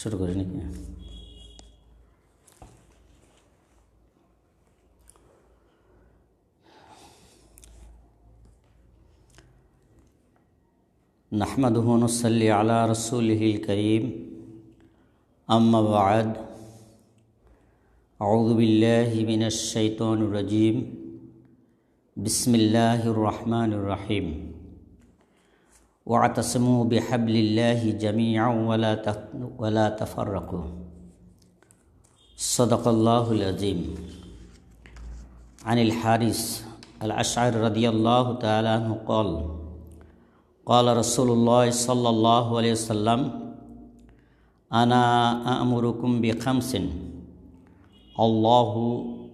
শুরু করি নাকি نحمده ونصلي على رسوله الكريم أما بعد أعوذ بالله من الشيطان الرجيم بسم الله الرحمن الرحيم واعتصموا بحبل الله جميعا ولا ولا تفرقوا. صدق الله العظيم. عن الحارث الأشعر رضي الله تعالى عنه قال قال رسول الله صلى الله عليه وسلم أنا أأمركم بخمس. الله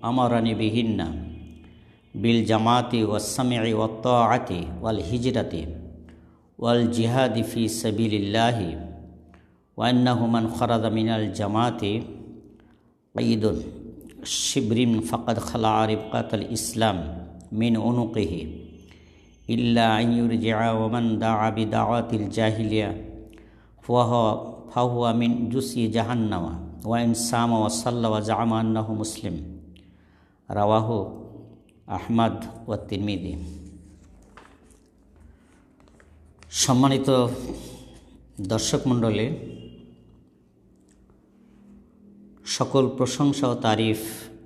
أمرني بهن بالجماعة والسمع والطاعة والهجرة. والجهاد في سبيل الله وأنه من خرج من الجماعة قيد شبر فقد خلع ربقة الإسلام من عنقه إلا أن يرجع ومن دعا بدعوة الجاهلية فهو فهو من جسي جهنم وإن سام وصلى وزعم أنه مسلم. رواه أحمد والترمذي. সম্মানিত দর্শক মণ্ডলী, সকল প্রশংসা ও তারিফ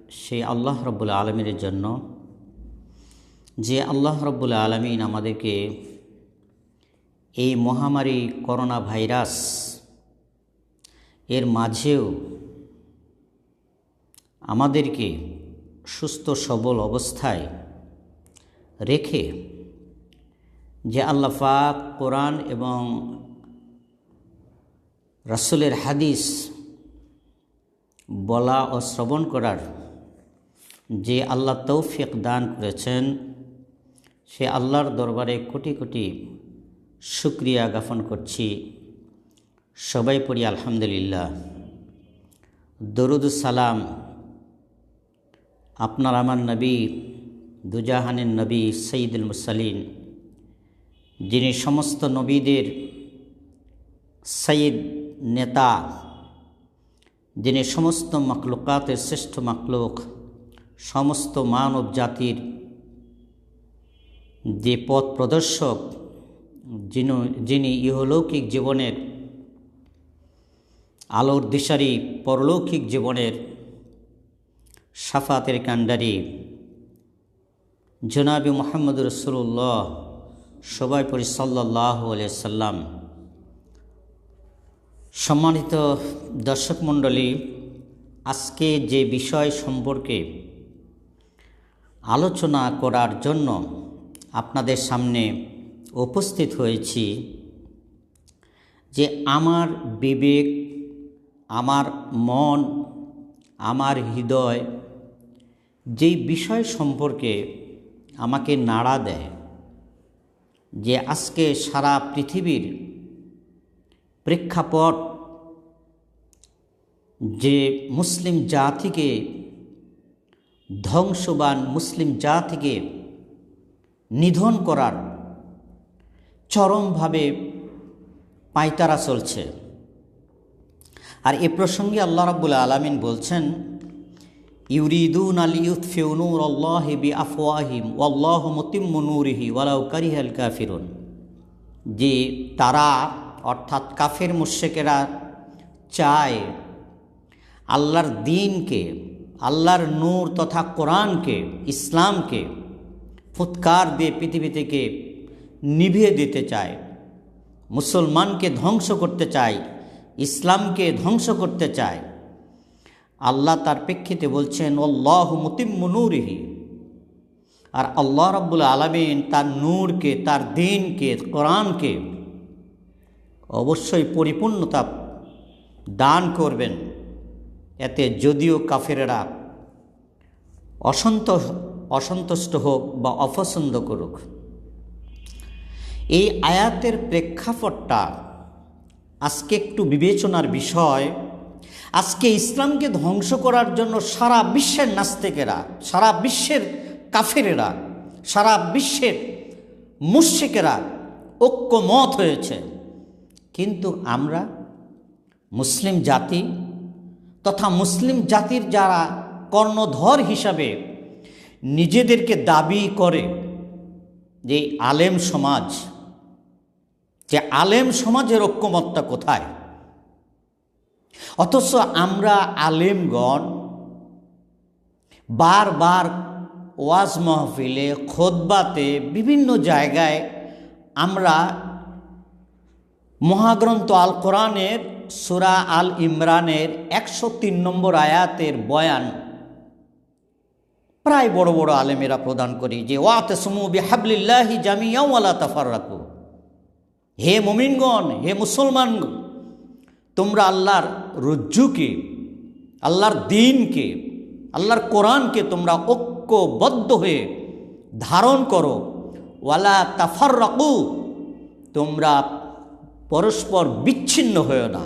সেই আল্লাহ রব্বুল আলমীর জন্য। যে আল্লাহ রব্বুল আলমিন আমাদেরকে এই মহামারী করোনা ভাইরাস এর মাঝেও আমাদেরকে সুস্থ সবল অবস্থায় রেখে যে আল্লাহ পাক কোরআন এবং রাসুলের হাদিস বলা ও শ্রবণ করার যে আল্লাহ তৌফিক দান করেছেন, সে আল্লাহর দরবারে কোটি কোটি শুক্রিয়া জ্ঞাপন করছি। সবাই পড়ি আলহামদুলিল্লাহ। দরুদ সালাম আপনার আমার নবী, দুজাহানের নবী সঈদুল মুসালিন যিনি সমস্ত নবীদের সঈদ, নেতা, যিনি সমস্ত মাকলুকাতের শ্রেষ্ঠ মাকলুক সমস্ত মানব জাতির যে পথ প্রদর্শক, যিনি যিনি ইহলৌকিক জীবনের আলোর দিশারি, পরলৌকিক জীবনের সাফাতের কান্ডারি জনাবি মোহাম্মদ রসুল্লাহ সবাই পরি সাল্লাহ সাল্লাম। সম্মানিত দর্শক মণ্ডলী, আজকে যে বিষয় সম্পর্কে আলোচনা করার জন্য আপনাদের সামনে উপস্থিত হয়েছি যে আমার বিবেক, আমার মন, আমার হৃদয় যেই বিষয় সম্পর্কে আমাকে নাড়া দেয় যে আজকে সারা পৃথিবীর প্রেক্ষাপট যে মুসলিম জাতিকে, ধ্বংসবান মুসলিম জাতিকে নিধন করার চরমভাবে পাইতারা চলছে। আর এ প্রসঙ্গে আল্লাহ রাব্বুল আলামিন বলছেন ইউরিদুন আল ইউথফিউ নূর আল্লাহ বি আফওয়াহিম ওয়াল্লাহ মুতিম্মু নূরিহি ওয়ালাউ কারিহাল কাফিরুন যে তারা, অর্থাৎ কাফের মুশেকেরা চায় আল্লাহর দিনকে, আল্লাহর নূর তথা কোরআনকে, ইসলামকে ফুৎকার দিয়ে পৃথিবী থেকে নিভিয়ে দিতে চায়, মুসলমানকে ধ্বংস করতে চায়, ইসলামকে ধ্বংস করতে চায়। আল্লাহ তার প্রেক্ষিতে বলছেন অল্লাহ মুতিম্মনুরিহি আর আল্লাহ রব্বুল আলমিন তার নূরকে, তার দিনকে, কোরআনকে অবশ্যই পরিপূর্ণতা দান করবেন। এতে যদিও কাফেরেরা অসন্ত অসন্তুষ্ট হোক বা অপছন্দ করুক, এই আয়াতের প্রেক্ষাপটটা আজকে একটু বিবেচনার বিষয়। আজকে ইসলামকে ধ্বংস করার জন্য সারা বিশ্বের নাস্তিকেরা, সারা বিশ্বের কাফেরেরা, সারা বিশ্বের মুশিকেরা ঐক্যমত হয়েছে। কিন্তু আমরা মুসলিম জাতি তথা মুসলিম জাতির যারা কর্ণধর হিসাবে নিজেদেরকে দাবি করে যে আলেম সমাজ, যে আলেম সমাজের ঐক্যমত্তা কোথায়? অথচ আমরা আলেমগণ বারবার ওয়াজ মাহফিলে, খোদবাতে বিভিন্ন জায়গায় আমরা মহাগ্রন্থ আল কোরআনের সুরা আল ইমরানের একশো তিন নম্বর আয়াতের বয়ান প্রায় বড় বড় আলেমেরা প্রদান করি যে ওয়াতে সমু বিহাবলিল্লাহি জামিয়াওয়ালা তাফার রাখু হে মমিনগণ, হে মুসলমান তোমরা আল্লাহর রজ্জুকে, আল্লাহর দিনকে, আল্লাহর কোরআনকে তোমরা ঐক্যবদ্ধ হয়ে ধারণ করো। ওয়ালা তাফার রাকু তোমরা পরস্পর বিচ্ছিন্ন হয়েও না।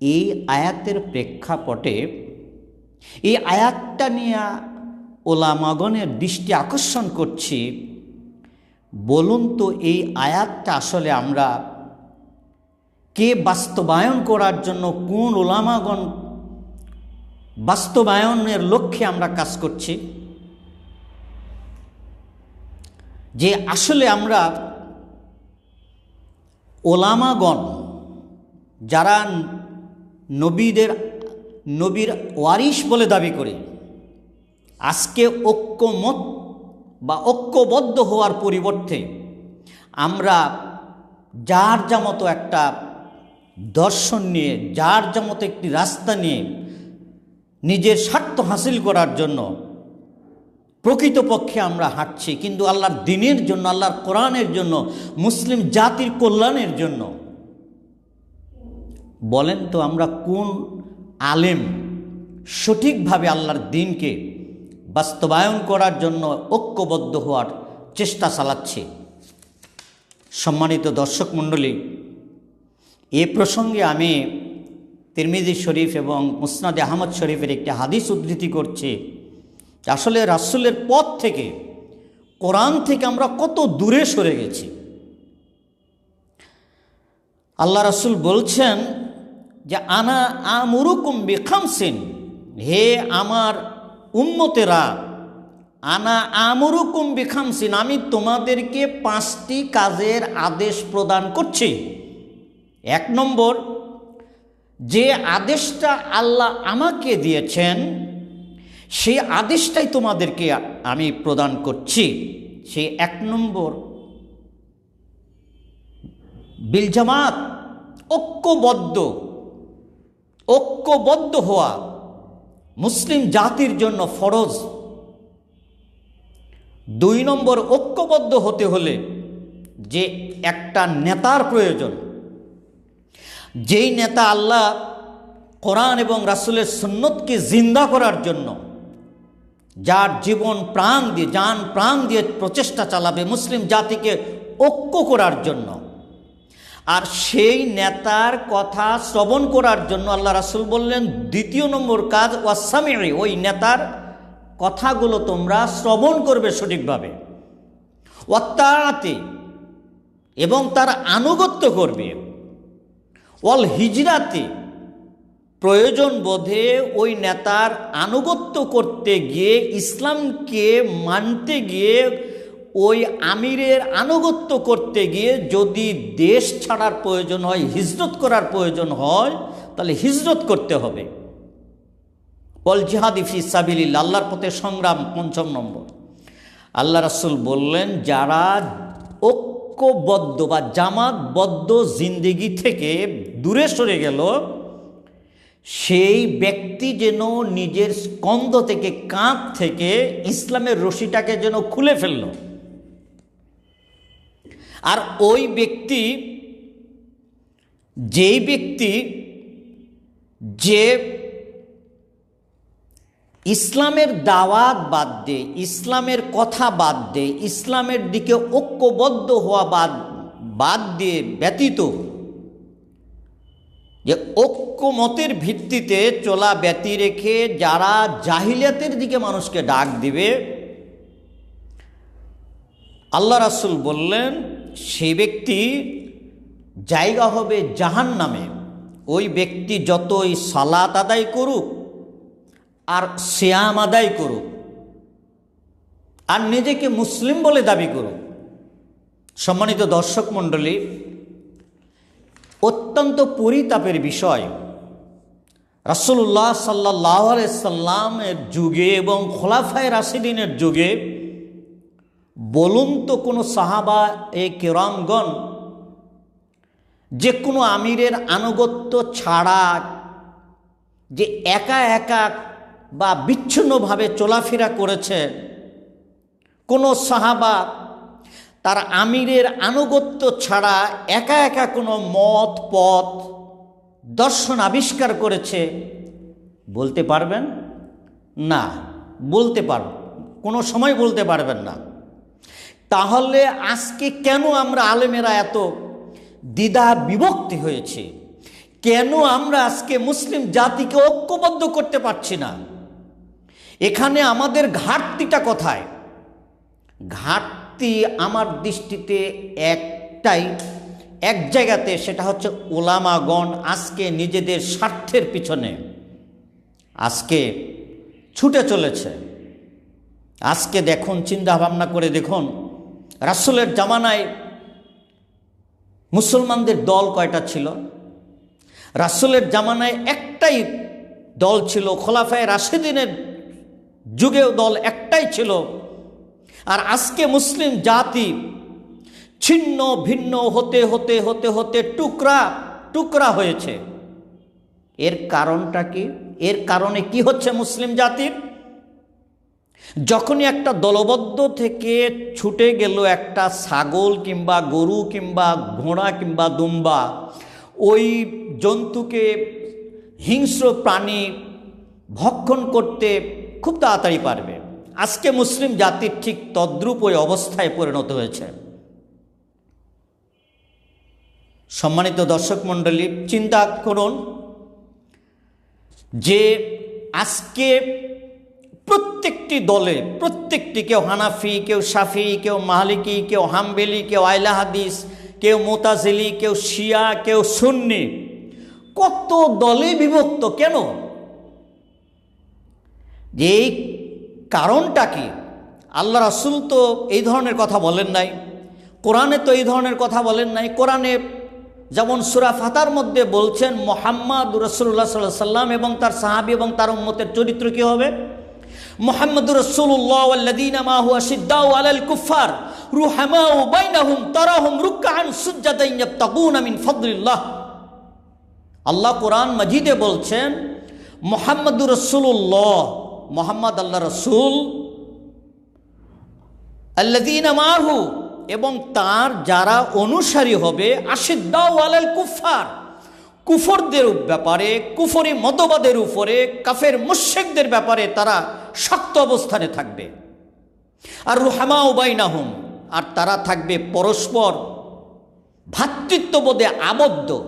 এই আয়াতের প্রেক্ষাপটে এই আয়াতটা নিয়ে ওলামাগণের দৃষ্টি আকর্ষণ করছি। বলুন তো, এই আয়াতটা আসলে আমরা কে বাস্তবায়ন করার জন্য কোন ওলামাগণ বাস্তবায়নের লক্ষ্যে আমরা কাজ করছি? যে আসলে আমরা ওলামাগণ, যারা নবীদের, নবীর ওয়ারিশ বলে দাবি করে, আজকে ঐক্যমত বা ঐক্যবদ্ধ হওয়ার পরিবর্তে আমরা যার যা মতো একটা দর্শন নিয়ে, যার যা মতো একটি রাস্তা নিয়ে নিজের স্বার্থ হাসিল করার জন্য প্রকৃতপক্ষে আমরা হাঁটছি। কিন্তু আল্লাহর দিনের জন্য, আল্লাহর কোরআনের জন্য, মুসলিম জাতির কল্যাণের জন্য বলেন তো আমরা কোন আলেম সঠিকভাবে আল্লাহর দিনকে বাস্তবায়ন করার জন্য ঐক্যবদ্ধ হওয়ার চেষ্টা চালাচ্ছে? সম্মানিত দর্শক মণ্ডলী এ প্রসঙ্গে আমি তিরমিজি শরীফ এবং মুসনাদ আহমদ শরীফের একটি হাদিস উদ্ধৃতি করছি আসলে রাসুলের পথ থেকে, কোরআন থেকে আমরা কত দূরে সরে গেছি। আল্লাহ রাসুল বলছেন যে, আনা আমুরুকুম বিখামসিন হে আমার উম্মতেরা, আনা আমুরুকুম বিখামসিন আমি তোমাদেরকে পাঁচটি কাজের আদেশ প্রদান করছি। এক নম্বর, যে আদেশটা আল্লাহ আমাকে দিয়েছেন, সেই আদেশটাই তোমাদেরকে আমি প্রদান করছি। সেই এক নম্বর বিলজামাত ঐক্যবদ্ধ ঐক্যবদ্ধ হওয়া মুসলিম জাতির জন্য ফরজ। দুই নম্বর, ঐক্যবদ্ধ হতে হলে যে একটা নেতার প্রয়োজন। যেই নেতা আল্লাহ কোরআন এবং রাসুলের সুন্নতকে জিন্দা করার জন্য যার জীবন প্রাণ দিয়ে, যান প্রাণ দিয়ে প্রচেষ্টা চালাবে মুসলিম জাতিকে ঐক্য করার জন্য আর সেই নেতার কথা শ্রবণ করার জন্য আল্লাহ রাসুল বললেন, দ্বিতীয় নম্বর কাজ ওয়াসামি ওই নেতার কথাগুলো তোমরা শ্রবণ করবে সঠিকভাবে। ওয়াত্তারাতে এবং তার আনুগত্য করবে। ওয়াল হিজরাতে প্রয়োজন বোধে ওই নেতার আনুগত্য করতে গিয়ে, ইসলামকে মানতে গিয়ে, ওই আমিরের আনুগত্য করতে গিয়ে যদি দেশ ছাড়ার প্রয়োজন হয়, হিজরত করার প্রয়োজন হয়, তাহলে হিজরত করতে হবে। পল জিহাদ ইফি সাবিলিল আল্লাহর পথে সংগ্রাম পঞ্চম নম্বর। আল্লাহ রাসুল বললেন, যারা ঐক্যবদ্ধ বা জামাতবদ্ধ জিন্দিগি থেকে দূরে সরে গেল, সেই ব্যক্তি যেন নিজের স্কন্ধ থেকে, কাঁধ থেকে ইসলামের রশিটাকে যেন খুলে ফেলল। আর ওই ব্যক্তি, যেই ব্যক্তি যে ইসলামের দাওয়াত বাদ দে, ইসলামের কথা বাদ দে, ইসলামের দিকে ঐক্যবদ্ধ হওয়া বাদ বাদ দিয়ে ব্যতীত যে ঐক্যমতের ভিত্তিতে চলা ব্যতি রেখে যারা জাহিলিয়াতের দিকে মানুষকে ডাক দিবে, আল্লাহ রাসুল বললেন সেই ব্যক্তি জায়গা হবে জাহান নামে ওই ব্যক্তি যতই সালাত আদায় করুক আর শ্যাম আদায় করুক। আর নিজেকে মুসলিম বলে দাবি করুক। সম্মানিত দর্শক মণ্ডলী, অত্যন্ত পরিতাপের বিষয় রাসুল্লাহ সাল্লাহ সাল্লামের যুগে এবং খোলাফায় রাশিদিনের যুগে বলুন তো কোনো সাহাবা এ কেরামগণ, যে কোনো আমিরের আনুগত্য ছাড়া, যে একা একা বা বিচ্ছিন্নভাবে চলাফেরা করেছে। কোনো সাহাবা তার আমিরের আনুগত্য ছাড়া একা একা কোনো মত, পথ, দর্শন আবিষ্কার করেছে। বলতে পারবেন? না, বলতে পার, কোনো সময় বলতে পারবেন না। তাহলে আজকে কেন আমরা আলেমেরা এত দ্বিধা বিভক্তি হয়েছে? কেন আমরা আজকে মুসলিম জাতিকে ঐক্যবদ্ধ করতে পারছি না? এখানে আমাদের ঘাটতিটা কোথায়? ঘাটতি আমার দৃষ্টিতে একটাই। এক জায়গাতে সেটা হচ্ছে ওলামাগণ আজকে নিজেদের স্বার্থের পিছনে আজকে ছুটে চলেছে। আজকে দেখুন চিন্তা ভাবনা করে দেখুন, রাসুলের জামানায় মুসলমানদের দল কয়টা ছিল? রাসুলের জামানায় একটাই দল ছিল খোলাফায় রাশেদিনের যুগেও দল একটাই ছিল। আর আজকে মুসলিম জাতি ছিন্ন, ভিন্ন, হতে হতে হতে হতে টুকরা টুকরা হয়েছে। এর কারণটা কি? এর কারণে কি হচ্ছে মুসলিম জাতির? যখনই একটা দলবদ্ধ থেকে ছুটে গেল একটা ছাগল কিংবা গরু কিংবা ঘোড়া কিংবা দুম্বা, ওই জন্তুকে হিংস্র প্রাণী ভক্ষণ করতে খুব তাড়াতাড়ি পারবে। আজকে মুসলিম জাতির ঠিক তদ্রূপ ওই অবস্থায় পরিণত হয়েছে। সম্মানিত দর্শক মণ্ডলী, চিন্তা করুন যে আজকে প্রত্যেকটি দলে, প্রত্যেকটি কেউ হানাফি, কেউ সাফি কেউ মাহালিকি, কেউ হামবেলি, কেউ আয়লা হাদিস কেউ মোতাজিলি, কেউ শিয়া, কেউ সুন্নি, কত দলে বিভক্ত কেন? যে এই কারণটা কি? আল্লাহ রাসুল তো এই ধরনের কথা বলেন নাই। কোরআনে তো এই ধরনের কথা বলেন নাই। কোরআনে যেমন সুরা ফাতার মধ্যে বলছেন, মোহাম্মদ রসুল্লাহ সাল্লাহ সাল্লাম এবং তার সাহাবি এবং তার উম্মতের চরিত্র কী হবে? মোহাম্মদ রসুল্লাহ আল্লাদিনা আলাল কুফার রুহামাউ বাইনাহুম তারাহুম রুকআন সুজ্জাদান ইয়াবতাগুনা মিন ফাদলিল্লাহ। আল্লাহ কোরআন মজিদে বলছেন মোহাম্মদুর রসুল্লাহ মোহাম্মদ আল্লাহ রসুল আল্লাদিন এবং তার যারা অনুসারী হবে, আশিদ্দাউ আলাল কুফার কুফরদের ব্যাপারে, কুফরি মতবাদের উপরে, কাফের মুশেকদের ব্যাপারে তারা শক্ত অবস্থানে থাকবে। আর রুহামা উবাইনাহুম আর তারা থাকবে পরস্পর ভ্রাতৃত্ববোধে আবদ্ধ।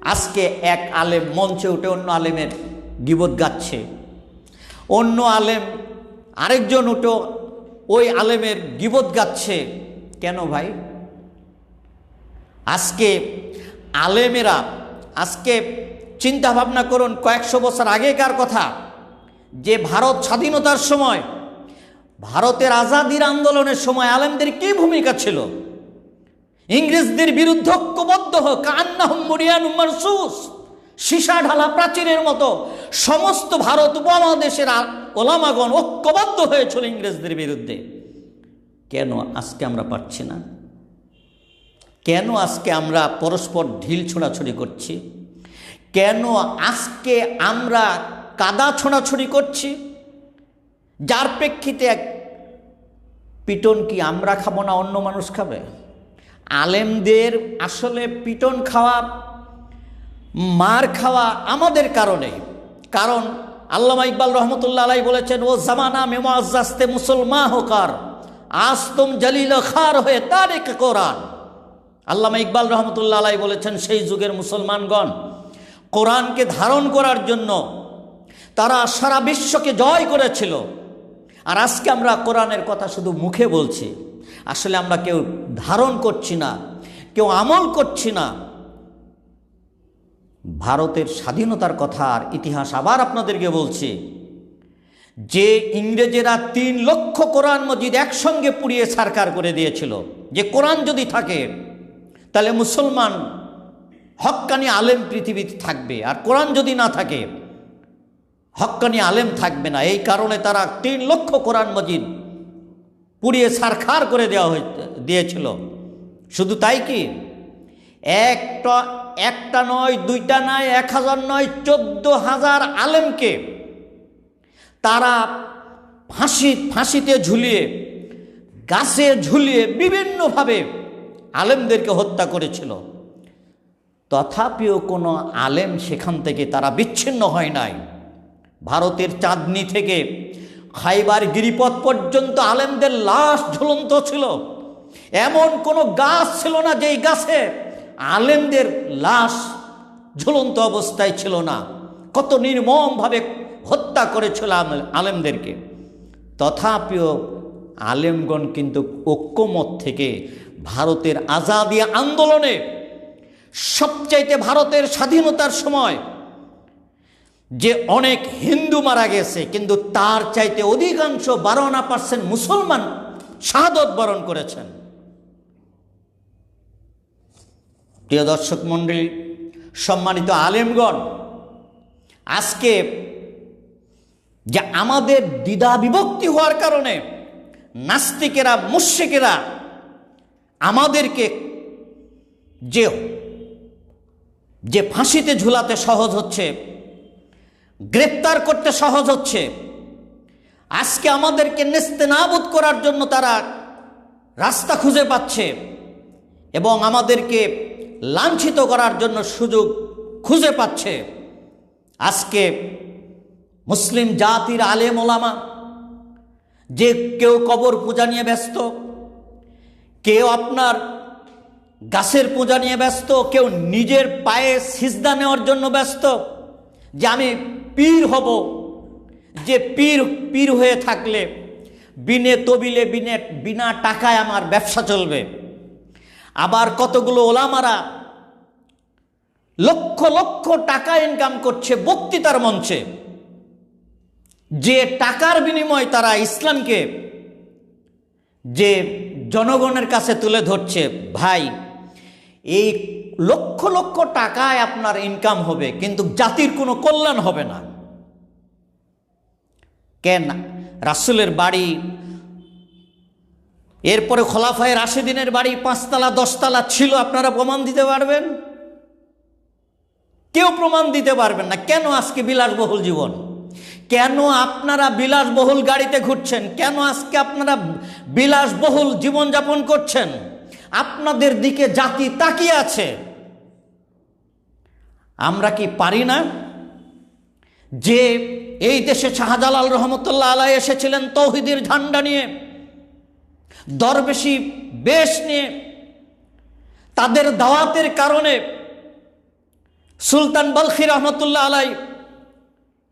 আজকে এক আলেম মঞ্চে উঠে অন্য আলেমের গিবত গাচ্ছে। অন্য আলেম, আরেকজন উঠো, ওই আলেমের গিবত গাচ্ছে। কেন ভাই? আজকে আলেমেরা, আজকে চিন্তা ভাবনা করুন, কয়েকশো বছর আগেকার কথা, যে ভারত স্বাধীনতার সময়, ভারতের আজাদির আন্দোলনের সময় আলেমদের কি ভূমিকা ছিল? ইংরেজদের বিরুদ্ধে ঐক্যবদ্ধ হোক কান্নাহম মরিয়ান মারসুস সীসা ঢালা প্রাচীরের মতো সমস্ত ভারত উপমহাদেশের ওলামাগণ ঐক্যবদ্ধ হয়েছিল ইংরেজদের বিরুদ্ধে। কেন আজকে আমরা পারছি না? কেন আজকে আমরা পরস্পর ঢিল ছোড়াছড়ি করছি? কেন আজকে আমরা কাদা ছোড়াছড়ি করছি? যার প্রেক্ষিতে এক পিটন কি আমরা খাব না অন্য মানুষ খাবে? আলেমদের আসলে পিটন খাওয়া মার খাওয়া আমাদের কারণে। কারণ আল্লামা ইকবাল রহমতুল্লাহ আলাই বলেছেন, ও জামানা মেমাজতে মুসলমান হোকার, আজ তুম জলিল খার হয়ে তার এক কোরআন। আল্লামা ইকবাল রহমতুল্লাহ আলাই বলেছেন, সেই যুগের মুসলমানগণ, কোরআনকে ধারণ করার জন্য তারা সারা বিশ্বকে জয় করেছিল। আর আজকে আমরা কোরআনের কথা শুধু মুখে বলছি। আসলে আমরা কেউ ধারণ করছি না, কেউ আমল করছি না। ভারতের স্বাধীনতার কথার ইতিহাস আবার আপনাদেরকে বলছি। যে ইংরেজেরা তিন লক্ষ কোরআন মজিদ একসঙ্গে পুড়িয়ে সারকার করে দিয়েছিল, যে কোরআন যদি থাকে, তাহলে মুসলমান হক্কানি আলেম পৃথিবীতে থাকবে, আর কোরআন যদি না থাকে, হক্কানি আলেম থাকবে না। এই কারণে তারা তিন লক্ষ কোরআন মজিদ পুড়িয়ে সারখার করে দেওয়া হয়ে, দিয়েছিল। শুধু তাই কি? একটা একটা নয়, দুইটা নয়, এক হাজার নয়, চোদ্দ হাজার আলেমকে তারা ফাঁসি, ফাঁসিতে ঝুলিয়ে, গাছে ঝুলিয়ে বিভিন্নভাবে আলেমদেরকে হত্যা করেছিল। তথাপিও কোনো আলেম সেখান থেকে তারা বিচ্ছিন্ন হয় নাই। ভারতের চাঁদনি থেকে খাইবার গিরিপথ পর্যন্ত আলেমদের লাশ ঝুলন্ত ছিল। এমন কোনো গাছ ছিল না যেই গাছে আলেমদের লাশ ঝুলন্ত অবস্থায় ছিল না। কত নির্মমভাবে হত্যা করেছিল আলেমদেরকে। তথাপিও আলেমগণ কিন্তু ঐক্যমত থেকে ভারতের আজাদি আন্দোলনে সবচাইতে ভারতের স্বাধীনতার সময় যে অনেক হিন্দু মারা গেছে, কিন্তু তার চাইতে অধিকাংশ বারো আনা পার্সেন্ট মুসলমান শাহাদত বরণ করেছেন। প্রিয় দর্শক মণ্ডলী, সম্মানিত আলেমগণ, আজকে যে আমাদের দ্বিধা বিভক্তি হওয়ার কারণে নাস্তিকেরা, মুশ্রিকেরা আমাদেরকে যে যে ফাঁসিতে ঝুলাতে সহজ হচ্ছে, গ্রেপ্তার করতে সহজ হচ্ছে, আজকে আমাদেরকে নেস্তেনাবুদ করার জন্য তারা রাস্তা খুঁজে পাচ্ছে এবং আমাদেরকে লাঞ্ছিত করার জন্য সুযোগ খুঁজে পাচ্ছে আজকে মুসলিম জাতির আলেম ওলামা। যে কেউ কবর পূজা নিয়ে ব্যস্ত, কেউ আপনার গাছের পূজা নিয়ে ব্যস্ত, কেউ নিজের পায়ে সিজদা নেওয়ার জন্য ব্যস্ত, যে আমি পীর হব, যে পীর পীর হয়ে থাকলে বিনে তবিলে, বিনে, বিনা টাকায় আমার ব্যবসা চলবে। আবার কতগুলো ওলামারা লক্ষ লক্ষ টাকা ইনকাম করছে বক্তৃতার মঞ্চে। যে টাকার বিনিময়ে তারা ইসলামকে, যে জনগণের কাছে তুলে ধরছে, ভাই, এই লক্ষ লক্ষ টাকায় আপনার ইনকাম হবে, কিন্তু জাতির কোনো কল্যাণ হবে না। কেন? রাসুলের বাড়ি, এরপরে খোলাফায় রাশেদিনের বাড়ি পাঁচতলা, দশতলা ছিল, আপনারা প্রমাণ দিতে পারবেন? কেউ প্রমাণ দিতে পারবেন না, কেন আজকে বিলাসবহুল জীবন? কেন আপনারা বিলাসবহুল গাড়িতে ঘুরছেন? কেন আজকে আপনারা বিলাসবহুল জীবনযাপন করছেন? আপনাদের দিকে জাতি তাকিয়ে আছে। আমরা কি পারি না? যে এই দেশে শাহজালাল রহমতুল্লাহ আলাই এসেছিলেন তৌহিদের ঝান্ডা নিয়ে, দরবেশি বেশ নিয়ে, তাদের দাওয়াতের কারণে সুলতান বলখি রহমতুল্লাহ আলাই,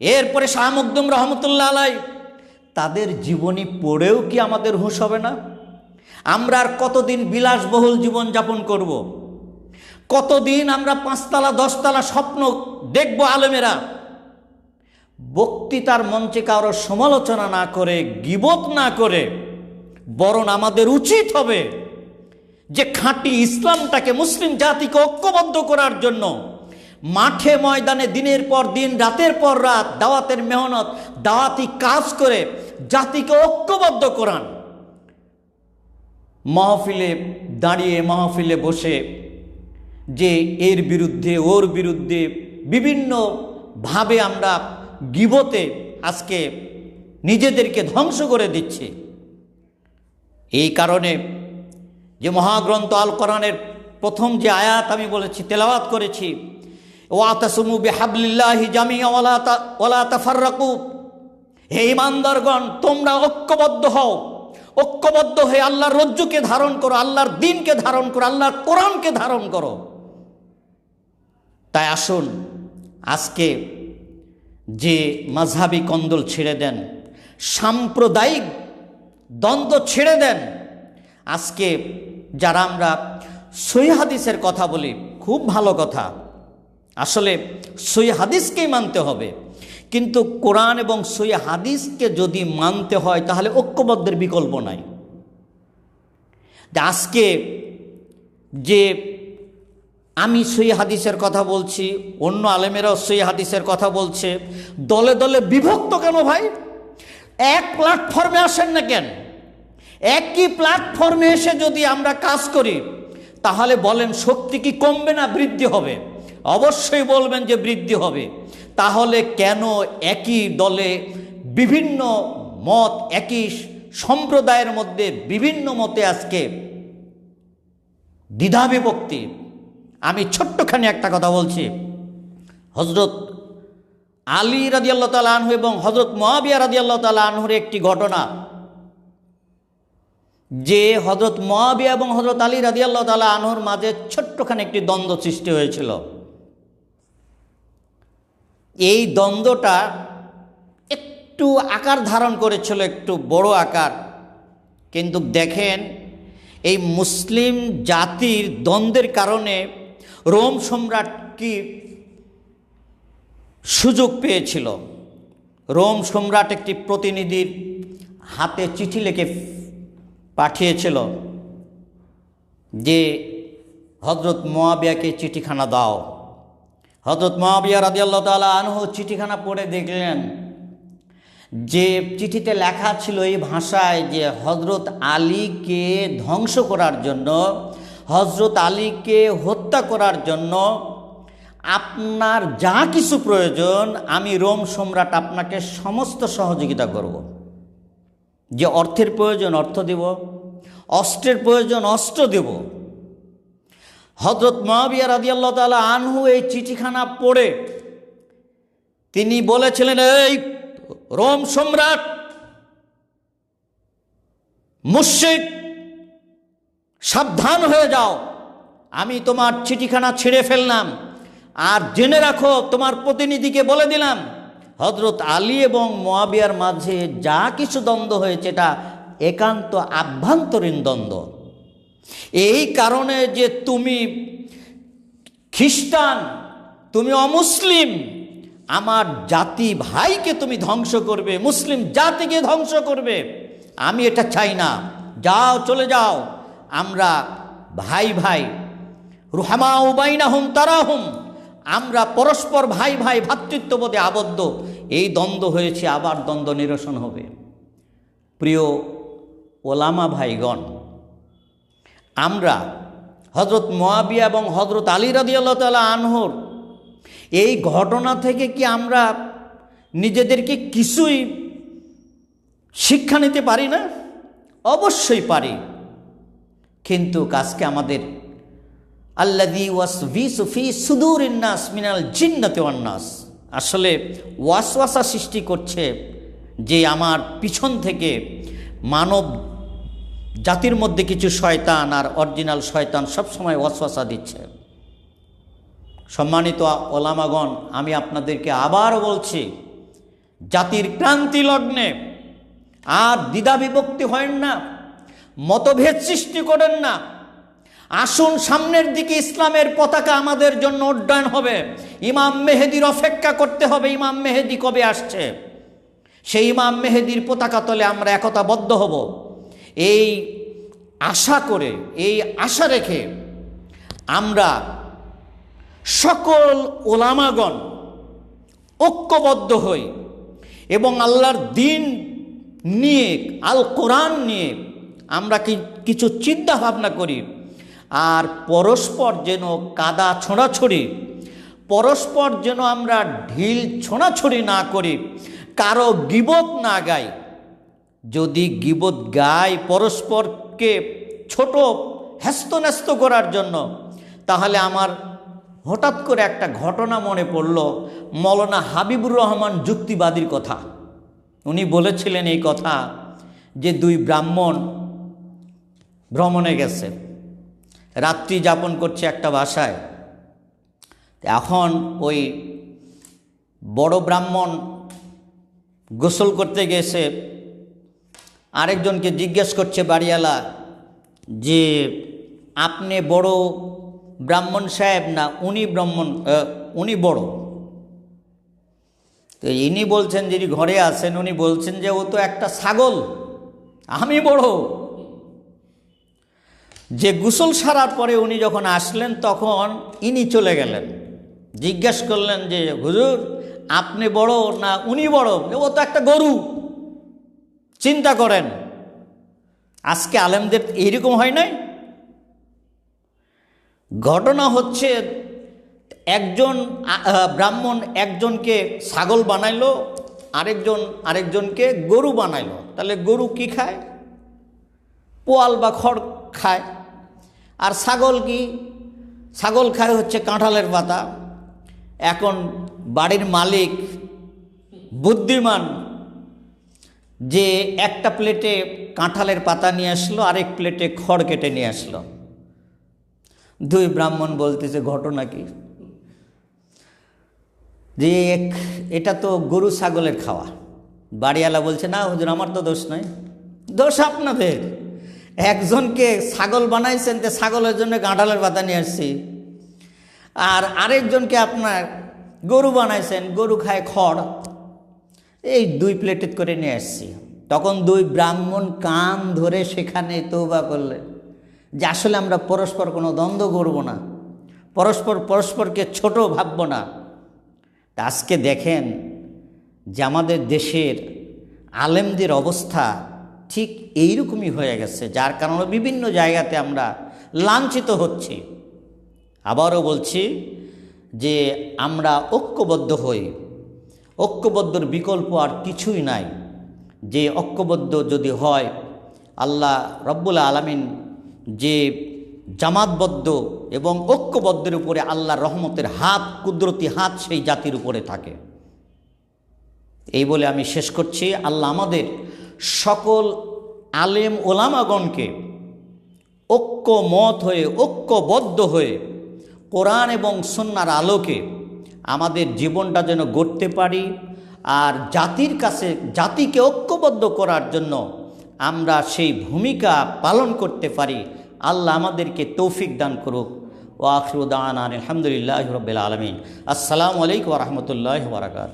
এরপরে শাহ মকদুম রহমতুল্লাহ আলাই, তাদের জীবনী পড়েও কি আমাদের হুঁশ হবে না আমরা আর কতদিন বিলাসবহুল জীবন যাপন করব। কতদিন আমরা পাঁচতলা, দশতলা স্বপ্ন দেখব আলেমেরা বক্তৃতার মঞ্চে কারও সমালোচনা না করে, গিবত না করে, বরং আমাদের উচিত হবে যে খাঁটি ইসলামটাকে মুসলিম জাতিকে ঐক্যবদ্ধ করার জন্য মাঠে ময়দানে দিনের পর দিন, রাতের পর রাত, দাওয়াতের মেহনত, দাওয়াতি কাজ করে জাতিকে ঐক্যবদ্ধ করান। মাহফিলে দাঁড়িয়ে, মাহফিলে বসে যে এর বিরুদ্ধে, ওর বিরুদ্ধে বিভিন্নভাবে আমরা গিবতে আজকে নিজেদেরকে ধ্বংস করে দিচ্ছি। এই কারণে যে মহাগ্রন্থ আল কোরআনের প্রথম যে আয়াত আমি বলেছি, তেলাওয়াত করেছি ওয়াতাসমু বিহাবলিল্লাহি জামিয়া ওয়ালা তা, ওয়ালা তাফাররাকু। হে ইমানদারগণ তোমরা ঐক্যবদ্ধ হও। ঐক্যবদ্ধ হয়ে আল্লাহর রজ্জুকে ধারণ করো, আল্লাহর দিনকে ধারণ করো, আল্লাহর কোরআনকে ধারণ করো। তাই আসুন, আজকে যে মাঝহাবি কন্দল ছেড়ে দেন, সাম্প্রদায়িক দ্বন্দ্ব ছেড়ে দেন, আজকে যারা আমরা হাদিসের কথা বলি, খুব ভালো কথা। আসলে সই হাদিসকেই মানতে হবে। কিন্তু কোরআন এবং সই হাদিসকে যদি মানতে হয়, তাহলে ঐক্যবদ্ধের বিকল্প নাই। আজকে যে আমি সই হাদিসের কথা বলছি, অন্য আলেমেরাও সই হাদিসের কথা বলছে, দলে দলে বিভক্ত কেন ভাই? এক প্ল্যাটফর্মে আসেন না কেন? একই প্ল্যাটফর্মে এসে যদি আমরা কাজ করি, তাহলে বলেন শক্তি কি কমবে না বৃদ্ধি হবে? অবশ্যই বলবেন যে বৃদ্ধি হবে। তাহলে কেন একই দলে বিভিন্ন মত, একই সম্প্রদায়ের মধ্যে বিভিন্ন মতে আজকে দ্বিধাবিভক্তি? আমি ছোট্টখানি একটা কথা বলছি। হজরত আলী রাদিয়াল্লাহ তালা আনহু এবং হজরত মহাবিয়া রাদিয়াল্লাহ তালা আনহুর একটি ঘটনা, যে হজরত মহাবিয়া এবং হজরত আলী রাদিয়াল্লাহ তালা আনহুর মাঝে ছোট্টখানি একটি দ্বন্দ্ব সৃষ্টি হয়েছিল। এই দ্বন্দ্বটা একটু আকার ধারণ করেছিল, একটু বড় আকার। কিন্তু দেখেন, এই মুসলিম জাতির দ্বন্দ্বের কারণে রোম সম্রাট কি সুযোগ পেয়েছিল? রোম সম্রাট একটি প্রতিনিধির হাতে চিঠি লিখে পাঠিয়েছিল যে হজরত মোয়াবিয়াকে চিঠিখানা দাও। হজরত মহাবিয়া রাদিয়াল্লাহ তালা আনহু চিঠিখানা পড়ে দেখলেন যে চিঠিতে লেখা ছিল এই ভাষায় যে হজরত আলীকে ধ্বংস করার জন্য হজরত আলীকে হত্যা করার জন্য আপনার যা কিছু প্রয়োজন আমি রোম সম্রাট আপনাকে সমস্ত সহযোগিতা করব। যে অর্থের প্রয়োজন অর্থ দেব, অস্ত্রের প্রয়োজন অস্ত্র দেব। হজরত মহাবিয়া রাদিয়াল্লাহ তালা আনহু এই চিঠিখানা পড়ে। তিনি বলেছিলেন, এই রোম সম্রাট মুশিক সাবধান হয়ে যাও। আমি তোমার চিঠিখানা ছেড়ে ফেললাম। আর জেনে রাখো, তোমার প্রতিনিধিকে বলে দিলাম হজরত আলী এবং মোয়াবিয়ার মাঝে যা কিছু দ্বন্দ্ব হয়েছে, এটা একান্ত আভ্যন্তরীণ দ্বন্দ্ব। এই কারণে যে তুমি খ্রিস্টান, তুমি অমুসলিম, আমার জাতি ভাইকে তুমি ধ্বংস করবে, মুসলিম জাতিকে ধ্বংস করবে, আমি এটা চাই না। যাও, চলে যাও। আমরা ভাই ভাই রুহামা উবাইনা হুম তারা হুম আমরা পরস্পর ভাই ভাই ভ্রাতৃত্ববোধে আবদ্ধ। এই দ্বন্দ্ব হয়েছে, আবার দ্বন্দ্ব নিরসন হবে। প্রিয় ওলামা ভাইগণ আমরা হজরত মোয়াবিয়া এবং হজরত আলী রাদিয়াল্লাহ তালা আনহর, এই ঘটনা থেকে কি আমরা নিজেদেরকে কিছুই শিক্ষা নিতে পারি না? অবশ্যই পারি। কিন্তু কাজকে আমাদের আল্লাদি ওয়াস ভি সুফি সুদূর ইন্নাস মিনাল জিন্নাতে অন্নাস আসলে ওয়াসওয়াসা সৃষ্টি করছে যে আমার পিছন থেকে মানব জাতির মধ্যে কিছু শয়তান আর অরিজিনাল শয়তান সবসময় ওয়াসওয়াসা দিচ্ছে। সম্মানিত ওলামাগণ, আমি আপনাদেরকে আবার বলছি, জাতির ক্রান্তি লগ্নে আর দ্বিধা বিভক্তি হয় না, মতভেদ সৃষ্টি করেন না। আসুন সামনের দিকে ইসলামের পতাকা আমাদের জন্য উড্ডয়ন হবে। ইমাম মেহেদির অপেক্ষা করতে হবে, ইমাম মেহেদি কবে আসছে? সেই ইমাম মেহেদির পতাকা তলে আমরা একতাবদ্ধ হব। এই আশা করে, এই আশা রেখে আমরা সকল ওলামাগণ ঐক্যবদ্ধ হই এবং আল্লাহর দিন নিয়ে, আল কোরআন নিয়ে আমরা কি, কিছু চিন্তা ভাবনা করি আর পরস্পর যেন কাদা ছোঁড়াছড়ি, পরস্পর যেন আমরা ঢিল ছোঁড়াছড়ি না করি, কারও গিবত না গাই। যদি গিবত গাই পরস্পরকে ছোট হ্যাস্তন্যস্ত করার জন্য, তাহলে আমার হঠাৎ করে একটা ঘটনা মনে পড়ল, মৌলানা হাবিবুর রহমান যুক্তিবাদীর কথা। উনি বলেছিলেন এই কথা যে দুই ব্রাহ্মণ ভ্রমণে গেছে, রাত্রি যাপন করছে একটা বাসায়। এখন ওই বড় ব্রাহ্মণ গোসল করতে গেছে আরেকজনকে জিজ্ঞেস করছে বাড়িওয়ালা, যে আপনি বড় ব্রাহ্মণ সাহেব না উনি ব্রাহ্মণ উনি বড়? তো ইনি বলছেন যিনি ঘরে আছেন, উনি বলছেন যে ও তো একটা ছাগল, আমি বড়। যে গোসল সারার পরে উনি যখন আসলেন, তখন ইনি চলে গেলেন। জিজ্ঞেস করলেন যে, হুজুর, আপনি বড় না উনি বড়? ও তো একটা গরু। চিন্তা করেন, আজকে আলেমদের এইরকম হয় নাই? ঘটনা হচ্ছে, একজন ব্রাহ্মণ একজনকে ছাগল বানাইলো, আরেকজন, আরেকজনকে গরু বানাইলো। তাহলে গরু কি খায়? পোয়াল বা খড় খায়। আর ছাগল কি? ছাগল খায় হচ্ছে কাঁঠালের পাতা। এখন বাড়ির মালিক, বুদ্ধিমান যে একটা প্লেটে কাঁঠালের পাতা নিয়ে আসলো, আরেক প্লেটে খড় কেটে নিয়ে আসলো। দুই ব্রাহ্মণ বলতেছে, ঘটনা কি? যে এক- এটা তো গরু ছাগলের খাওয়া। বাড়িওয়ালা বলছে, না হুজুর, আমার তো দোষ নাই। দোষ আপনাদের। একজনকে ছাগল বানাইছেন, তো ছাগলের জন্য কাঁঠালের পাতা নিয়ে আসছি। আর আরেকজনকে আপনার গরু বানাইছেন, গরু খায় খড়। এই দুই প্লেটের করে নিয়ে আসছি। তখন দুই ব্রাহ্মণ কান ধরে সেখানে তৌবা করলে যে আসলে আমরা পরস্পর কোনো দ্বন্দ্ব করব না। পরস্পর পরস্পরকে ছোট ভাবব না। তা আজকে দেখেন যে আমাদের দেশের আলেমদের অবস্থা ঠিক এইরকমই হয়ে গেছে, যার কারণে বিভিন্ন জায়গাতে আমরা লাঞ্ছিত হচ্ছি। আবারও বলছি যে আমরা ঐক্যবদ্ধ হই। ঐক্যবদ্ধর বিকল্প আর কিছুই নাই। যে ঐক্যবদ্ধ যদি হয়, আল্লাহ রব্বুল আলমিন যে জামাতবদ্ধ এবং ঐক্যবদ্ধের উপরে আল্লাহ রহমতের হাত, কুদরতি হাত সেই জাতির উপরে থাকে। এই বলে আমি শেষ করছি। আল্লাহ আমাদের সকল আলেম ওলামাগণকে ঐক্যমত হয়ে, ঐক্যবদ্ধ হয়ে কোরআন এবং সন্ন্যার আলোকে আমাদের জীবনটা যেন গড়তে পারি আর জাতির কাছে, জাতিকে ঐক্যবদ্ধ করার জন্য আমরা সেই ভূমিকা পালন করতে পারি। আল্লাহ আমাদেরকে তৌফিক দান করুক। ও আখরুদান আলহামদুলিল্লাহ রবিল আলমিন। আসসালামু আলাইকুম রহমতুল্লাহ বারকাত